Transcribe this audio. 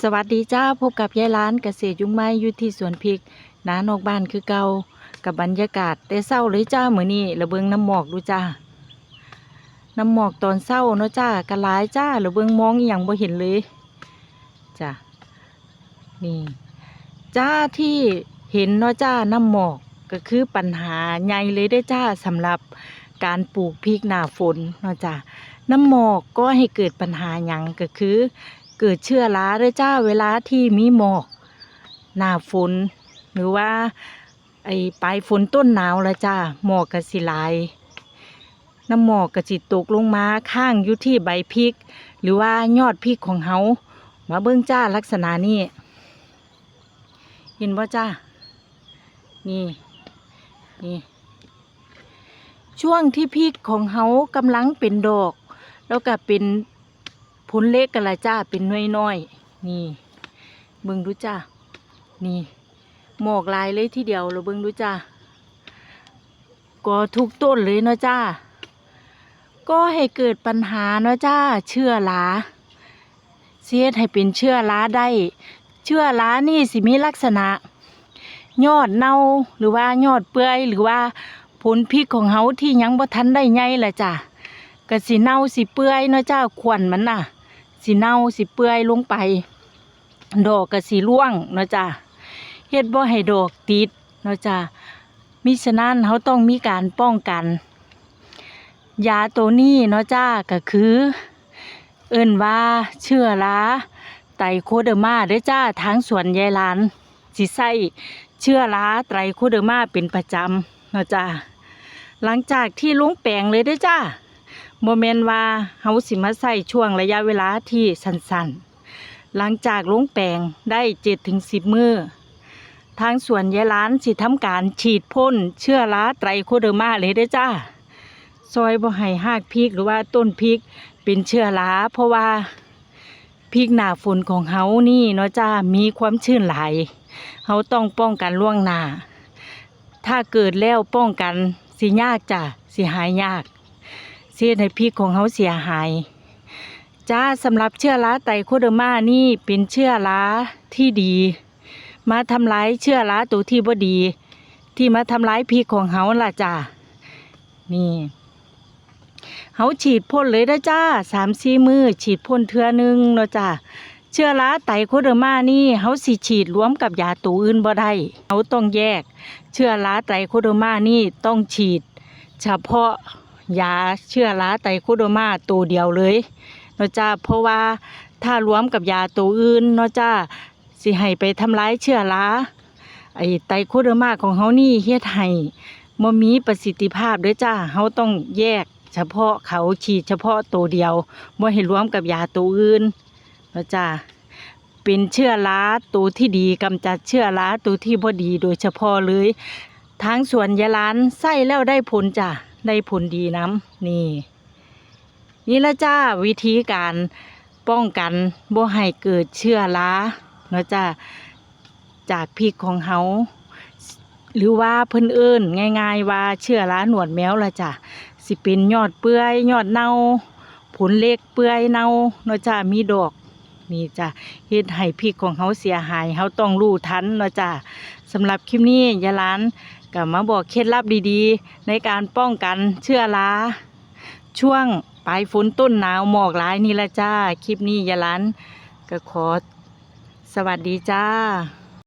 สวัสดีจ้าพบกับยายร้านเกษตรยุงไม้อยู่ที่สวนพริกหนานอกบ้านคือเก่ากับบรรยากาศ แต่เศร้าเลยจ้าเหมือนนี้ระเบิงน้ำหมอกดูจ้าน้ำหมอกตอนเศร้าเนาะจ้ากระหลายจ้าระเบิงมองอย่างบ่เห็นเลยจ้านี่จ้าที่เห็นเนาะจ้าน้ำหมอกก็คือปัญหาใหญ่เลยได้จ้าสำหรับการปลูกพริกหน้าฝนเนาะจ้าน้ำหมอกก็ให้เกิดปัญหาหยังก็คือ เกิดเชื้อราด้วยจ้าเวลาที่มีหมอกหน้าฝนหรือว่า ไอ้ปลายฝนต้นหนาวละจ้าหมอกกระสิลายน้ำหมอกกระจิตกลงมาข้างอยู่ที่ใบพริก หรือว่ายอดพริกของเฮามาเบิ่งจ้าลักษณะนี้เห็นว่าจ้านี่นี่ช่วงที่พริกของเฮากำลังเป็นดอก แล้วก็เป็น ผลเล็กกันละจ้าเป็นน้อยๆนี่เบิ่งดูจ้านี่ หมอกลายเลยทีเดียวเราเบิ่งดูจ้าก็ทุกต้นเลยเนาะจ้าก็ให้เกิดปัญหาเนาะจ้าเชื้อราเสียดให้เป็นเชื้อราได้ เชื้อรานี่สิมีลักษณะ ยอดเน่าหรือว่ายอดเปื่อยหรือว่าผลพิกของเฮาที่ยังบ่ทันได้ใหญ่ละจ้าก็สิเน่าสิเปื่อยเนาะจ้าขวัญมันน่ะ สิเน่าสิเปื่อยลงไป ดอกก็สิร่วงเนาะจ้าเฮ็ดบ่ให้ดอกติดเนาะจ้ามิฉะนั้นเขาต้องมีการป้องกันยาตัวนี้เนาะจ้าก็คือ เอิ้นว่าเชื้อราไตรโคเดอร์มาเด้อจ้าทางสวนยายลานสิใส่เชื้อราไตรโคเดอร์มาเป็นประจำเนาะจ้าหลังจากที่ลุงแปลงเลยเด้อจ้า โมเมนว่าเฮาสิมาใส่ช่วงระยะเวลาที่สั้นๆ หลังจากลงแปลงได้เจ็ดถึงสิบมือทางสวนยายล้านสิทำการฉีดพ่นเชื้อราไตรโคเดอร์มาเลยเด้จ้าซอยบ่ให้หากพริกหรือว่าต้นพริกเป็นเชื้อราเพราะว่าพริกหนาฝนของเฮานี่เนาะจ้ามีความชื้นหลายเฮาต้องป้องกันล่วงหน้า ถ้าเกิดแล้วป้องกันสิยากจ้ะสิหายยาก เสียให้พริกของเขาเสียหายจ้าสำหรับเชื้อราไตโคเดอร์มานี่เป็นเชื้อราที่ดี มาทำร้ายเชื้อราตัวที่บ่ดี ที่มาทำร้ายพริกของเขาล่ะจ้านี่เขาฉีดพ่นเลยนะจ้าสามสี่มือฉีดพ่นเทือหนึงเนาะจ้าเชื้อราไตโคเดอร์มานี่เขาสิฉีดรวมกับยาตัวอื่นบ่ได้เขาต้องแยก เชื้อราไตโคเดอร์มานี่ต้องฉีด เฉพาะ ยาเชื้อราไตโคโดมาตัวเดียวเลยเนาะจ้าเพราะว่าถ้ารวมกับยาตัวอื่นเนาะจ้าสิให้ไปทำร้ายเชื้อราไอไตโคโดมาของเฮานี่เฮ็ดให้บ่มีประสิทธิภาพเด้อจ้าเฮาต้องแยกเฉพาะเขาฉีดเฉพาะตัวเดียวบ่ให้รวมกับยาตัวอื่นเนาะจ้าเป็นเชื้อราตัวที่ดีกำจัดเชื้อราตัวที่บ่ดีโดยเฉพาะเลย ทางสวนยาลานใส่แล้วได้ผลจ้ะ ได้ผลดีน้ำนี่ นี่ละจ้าวิธีการป้องกันบ่ให้เกิดเชื้อราเนาะจ้าจากพริกของเฮาหรือว่าเพิ่นเอิ้นง่าย ๆ ว่าเชื้อราหนวดแมวละจ้ะสิเป็นยอดเปื่อยยอดเน่าผลเล็กเปื่อยเน่าเนาะจ้ามีดอกนี่จ้ะเฮ็ดให้พริกของเฮาเสียหายเฮาต้องรู้ทันเนาะจ้า สำหรับคลิปนี้ยายหลานก็มาบอกเคล็ดลับดีๆ ในการป้องกันเชื้อราช่วงปลายฝนต้นหนาวหมอกร้ายนี่ละจ้า คลิปนี้ยาลันก็ขอสวัสดีจ้า